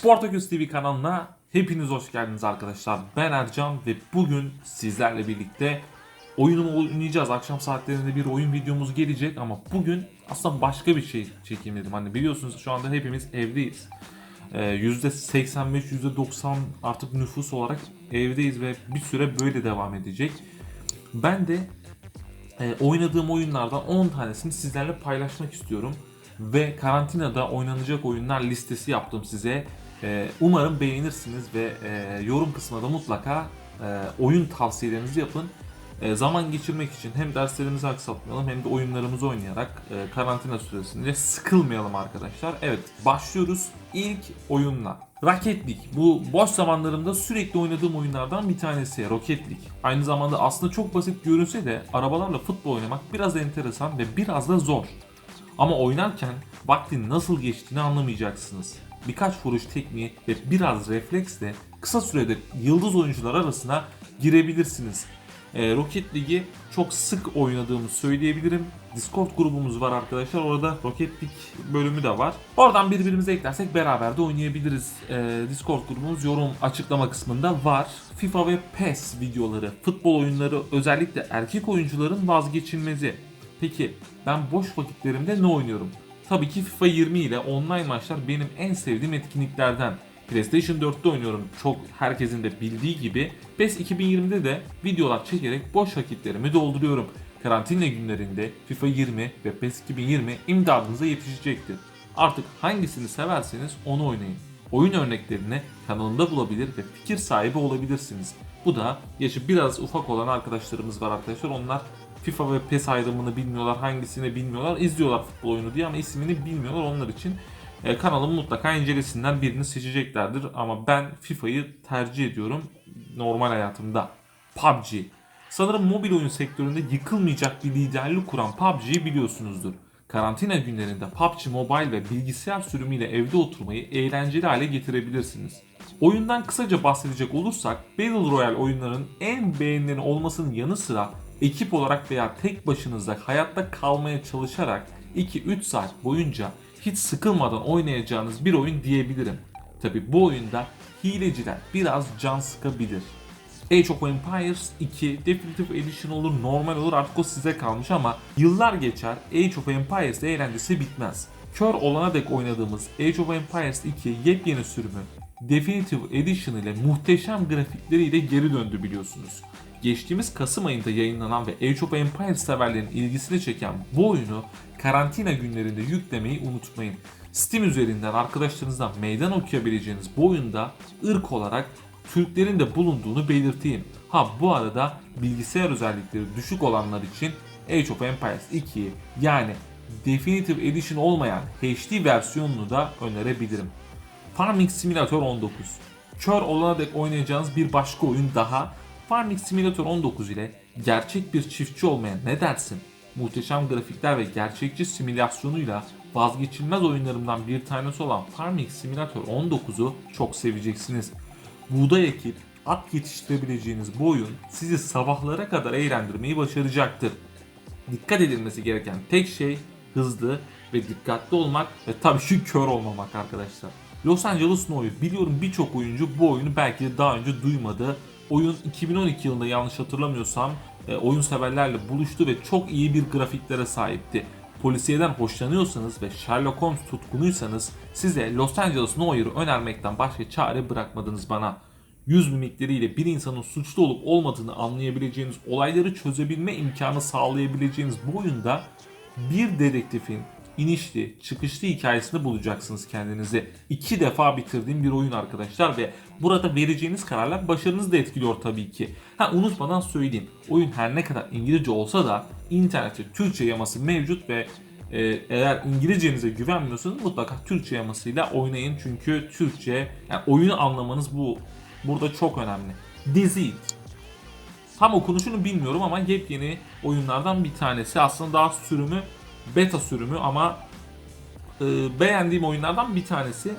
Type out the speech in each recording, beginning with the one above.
Sportaküs TV kanalına hepiniz hoş geldiniz arkadaşlar. Ben Ercan ve bugün sizlerle birlikte oyunumu oynayacağız. Akşam saatlerinde bir oyun videomuz gelecek ama bugün aslında başka bir şey çekeyim dedim. Hani biliyorsunuz şu anda hepimiz evdeyiz. Ee, %85, %90 artık nüfus olarak evdeyiz ve bir süre böyle devam edecek. Ben de e, oynadığım oyunlardan 10 tanesini sizlerle paylaşmak istiyorum. Ve karantinada oynanacak oyunlar listesi yaptım size. E, umarım beğenirsiniz ve e, yorum kısmına da mutlaka e, oyun tavsiyelerinizi yapın. E, zaman geçirmek için hem derslerimizi aksatmayalım hem de oyunlarımızı oynayarak e, karantina süresince sıkılmayalım arkadaşlar. Evet başlıyoruz ilk oyunla. Rocket League. Bu boş zamanlarımda sürekli oynadığım oyunlardan bir tanesi Rocket League. Aynı zamanda aslında çok basit görünse de arabalarla futbol oynamak biraz enteresan ve biraz da zor. Ama oynarken vaktin nasıl geçtiğini anlamayacaksınız. Birkaç vuruş tekniği ve biraz refleksle kısa sürede yıldız oyuncular arasına girebilirsiniz. Ee, Rocket League'i çok sık oynadığımı söyleyebilirim. Discord grubumuz var arkadaşlar. Orada Rocket League bölümü de var. Oradan birbirimize eklersek beraber de oynayabiliriz. Ee, Discord grubumuz yorum açıklama kısmında var. FIFA ve PES videoları, futbol oyunları özellikle erkek oyuncuların vazgeçilmezi. Peki ben boş vakitlerimde ne oynuyorum? Tabii ki FIFA 20 ile online maçlar benim en sevdiğim etkinliklerden. PlayStation 4'te oynuyorum çok herkesin de bildiği gibi. PES 2020'de de videolar çekerek boş vakitlerimi dolduruyorum. Karantina günlerinde FIFA 20 ve PES 2020 imdadınıza yetişecektir. Artık hangisini severseniz onu oynayın. Oyun örneklerini kanalımda bulabilir ve fikir sahibi olabilirsiniz. Bu da yaşı biraz ufak olan arkadaşlarımız var arkadaşlar. Onlar FIFA ve PES ayrımını bilmiyorlar, hangisini bilmiyorlar. İzliyorlar futbol oyunu diye ama ismini bilmiyorlar. Onlar için e, kanalımı mutlaka incelesinler. Birini seçeceklerdir ama ben FIFA'yı tercih ediyorum normal hayatımda. PUBG. Sanırım mobil oyun sektöründe yıkılmayacak bir liderlik kuran PUBG'yi biliyorsunuzdur. Karantina günlerinde PUBG Mobile ve bilgisayar sürümüyle evde oturmayı eğlenceli hale getirebilirsiniz. Oyundan kısaca bahsedecek olursak Battle Royale oyunların en beğenilen olmasının yanı sıra ekip olarak veya tek başınıza hayatta kalmaya çalışarak 2-3 saat boyunca hiç sıkılmadan oynayacağınız bir oyun diyebilirim. Tabi bu oyunda hileciler biraz can sıkabilir. Age of Empires 2 Definitive Edition olur, normal olur artık o size kalmış ama yıllar geçer Age of Empires eğlencesi bitmez. Kör olana dek oynadığımız Age of Empires 2 yepyeni sürümü Definitive Edition ile muhteşem grafikleriyle geri döndü biliyorsunuz. Geçtiğimiz Kasım ayında yayınlanan ve Age of Empires severlerin ilgisini çeken bu oyunu karantina günlerinde yüklemeyi unutmayın. Steam üzerinden arkadaşlarınızdan meydan okuyabileceğiniz bu oyunda ırk olarak Türklerin de bulunduğunu belirteyim. Ha bu arada bilgisayar özellikleri düşük olanlar için Age of Empires 2 yani Definitive Edition olmayan HD versiyonunu da önerebilirim. Farming Simulator 19 Kör olana dek oynayacağınız bir başka oyun daha Farming Simulator 19 ile gerçek bir çiftçi olmaya ne dersin? Muhteşem grafikler ve gerçekçi simülasyonuyla vazgeçilmez oyunlarımdan bir tanesi olan Farming Simulator 19'u çok seveceksiniz. Buğday ekip, at yetiştirebileceğiniz bu oyun sizi sabahlara kadar eğlendirmeyi başaracaktır. Dikkat edilmesi gereken tek şey hızlı ve dikkatli olmak ve tabii ki kör olmamak arkadaşlar. Los Angeles Snow'yu biliyorum birçok oyuncu bu oyunu belki de daha önce duymadı. Oyun 2012 yılında yanlış hatırlamıyorsam e, oyun severlerle buluştu ve çok iyi bir grafiklere sahipti. Polisiyeden hoşlanıyorsanız ve Sherlock Holmes tutkunuysanız size Los Angeles Noir'ı önermekten başka çare bırakmadınız bana. Yüz mimikleriyle bir insanın suçlu olup olmadığını anlayabileceğiniz, olayları çözebilme imkanı sağlayabileceğiniz bu oyunda bir dedektifin inişli, çıkışlı hikayesini bulacaksınız kendinizi. İki defa bitirdiğim bir oyun arkadaşlar ve burada vereceğiniz kararlar başarınızı da etkiliyor tabii ki. Ha unutmadan söyleyeyim. Oyun her ne kadar İngilizce olsa da internette Türkçe yaması mevcut ve e, eğer İngilizcenize güvenmiyorsanız mutlaka Türkçe yamasıyla oynayın çünkü Türkçe yani oyunu anlamanız bu burada çok önemli. Dizi Tam okunuşunu bilmiyorum ama yepyeni oyunlardan bir tanesi. Aslında daha sürümü beta sürümü ama e, beğendiğim oyunlardan bir tanesi.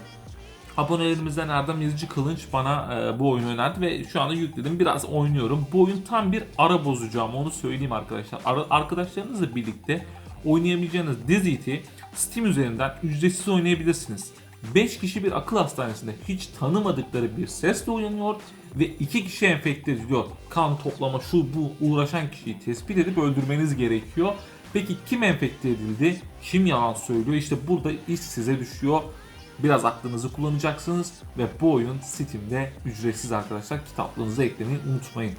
Abonelerimizden Erdem Yazıcı Kılınç bana e, bu oyunu önerdi ve şu anda yükledim. Biraz oynuyorum. Bu oyun tam bir ara bozucu ama onu söyleyeyim arkadaşlar. Ara, arkadaşlarınızla birlikte oynayabileceğiniz Dizit'i Steam üzerinden ücretsiz oynayabilirsiniz. 5 kişi bir akıl hastanesinde hiç tanımadıkları bir sesle uyanıyor ve 2 kişi enfekte ediliyor. Kan toplama şu bu uğraşan kişiyi tespit edip öldürmeniz gerekiyor. Peki kim enfekte edildi? Kim yalan söylüyor? İşte burada iş size düşüyor. Biraz aklınızı kullanacaksınız ve bu oyun Steam'de ücretsiz arkadaşlar. Kitaplığınıza eklemeyi unutmayın.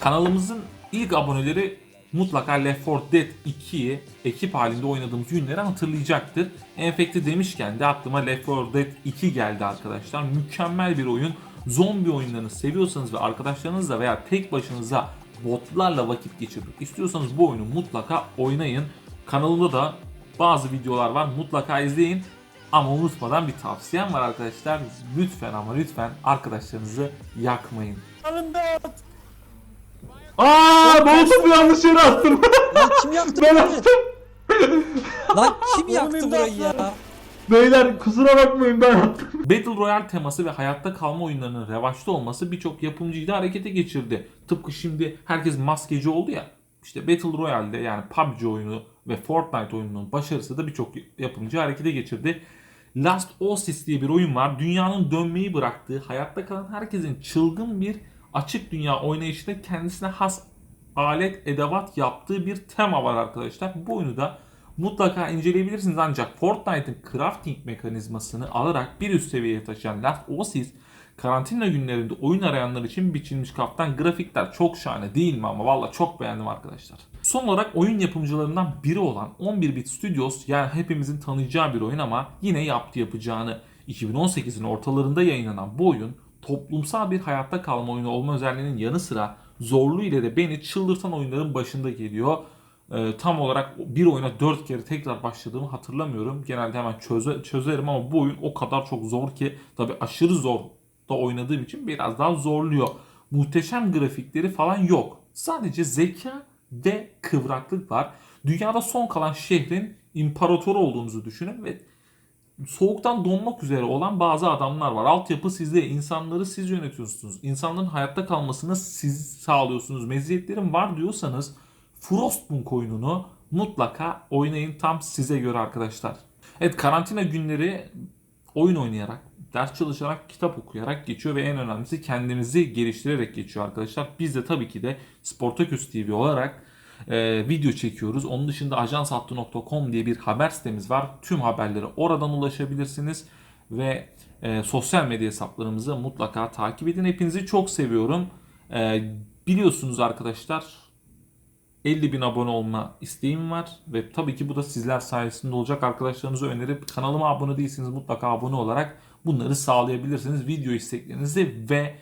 Kanalımızın ilk aboneleri mutlaka Left 4 Dead 2'yi ekip halinde oynadığımız günleri hatırlayacaktır. Enfekte demişken de aklıma Left 4 Dead 2 geldi arkadaşlar. Mükemmel bir oyun. Zombi oyunlarını seviyorsanız ve arkadaşlarınızla veya tek başınıza botlarla vakit geçirmek istiyorsanız bu oyunu mutlaka oynayın. Kanalımda da bazı videolar var. Mutlaka izleyin. Ama unutmadan bir tavsiyem var arkadaşlar. Lütfen ama lütfen arkadaşlarınızı yakmayın. Aa, molotofu yanlış yere attım. Lan kim yaktı ben burayı? attım. Lan kim yaktı burayı ya? Beyler kusura bakmayın ben attım. Battle Royale teması ve hayatta kalma oyunlarının revaçta olması birçok yapımcıyı da harekete geçirdi. Tıpkı şimdi herkes maskeci oldu ya. İşte Battle Royale'de yani PUBG oyunu ve Fortnite oyununun başarısı da birçok yapımcı harekete geçirdi. Last Oasis diye bir oyun var. Dünyanın dönmeyi bıraktığı, hayatta kalan herkesin çılgın bir açık dünya oynayışında kendisine has alet edevat yaptığı bir tema var arkadaşlar. Bu oyunu da mutlaka inceleyebilirsiniz ancak Fortnite'ın crafting mekanizmasını alarak bir üst seviyeye taşıyan Last Oasis karantina günlerinde oyun arayanlar için biçilmiş kaftan grafikler çok şahane değil mi ama valla çok beğendim arkadaşlar. Son olarak oyun yapımcılarından biri olan 11 Bit Studios yani hepimizin tanıyacağı bir oyun ama yine yaptı yapacağını 2018'in ortalarında yayınlanan bu oyun toplumsal bir hayatta kalma oyunu olma özelliğinin yanı sıra zorluğu ile de beni çıldırtan oyunların başında geliyor. Ee, tam olarak bir oyuna 4 kere tekrar başladığımı hatırlamıyorum. Genelde hemen çöze, çözerim ama bu oyun o kadar çok zor ki tabi aşırı zor da oynadığım için biraz daha zorluyor. Muhteşem grafikleri falan yok. Sadece zeka ve kıvraklık var. Dünyada son kalan şehrin imparatoru olduğunuzu düşünün ve soğuktan donmak üzere olan bazı adamlar var. Altyapı sizde, insanları siz yönetiyorsunuz. İnsanların hayatta kalmasını siz sağlıyorsunuz. Meziyetlerim var diyorsanız Frostpunk oyununu mutlaka oynayın tam size göre arkadaşlar. Evet karantina günleri oyun oynayarak, ders çalışarak, kitap okuyarak geçiyor ve en önemlisi kendinizi geliştirerek geçiyor arkadaşlar. Biz de tabii ki de Sportaküs TV olarak e, video çekiyoruz. Onun dışında ajanshattı.com diye bir haber sitemiz var. Tüm haberlere oradan ulaşabilirsiniz ve e, sosyal medya hesaplarımızı mutlaka takip edin. Hepinizi çok seviyorum. E, biliyorsunuz arkadaşlar 50 bin abone olma isteğim var ve tabii ki bu da sizler sayesinde olacak. Arkadaşlarınıza önerip kanalıma abone değilseniz mutlaka abone olarak bunları sağlayabilirsiniz. Video isteklerinizi ve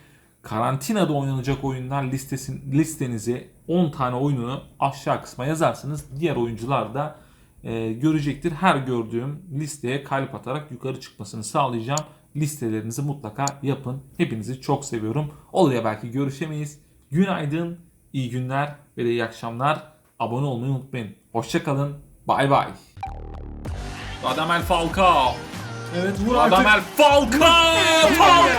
karantinada oynanacak oyunlar listesin, listenizi 10 tane oyununu aşağı kısma yazarsınız. Diğer oyuncular da e, görecektir. Her gördüğüm listeye kalp atarak yukarı çıkmasını sağlayacağım. Listelerinizi mutlaka yapın. Hepinizi çok seviyorum. Oluyor belki görüşemeyiz. Günaydın, iyi günler ve de iyi akşamlar. Abone olmayı unutmayın. Hoşçakalın. Bay bay. Radamel Falcao. Evet vur artık. Radamel Falcao. Falcao.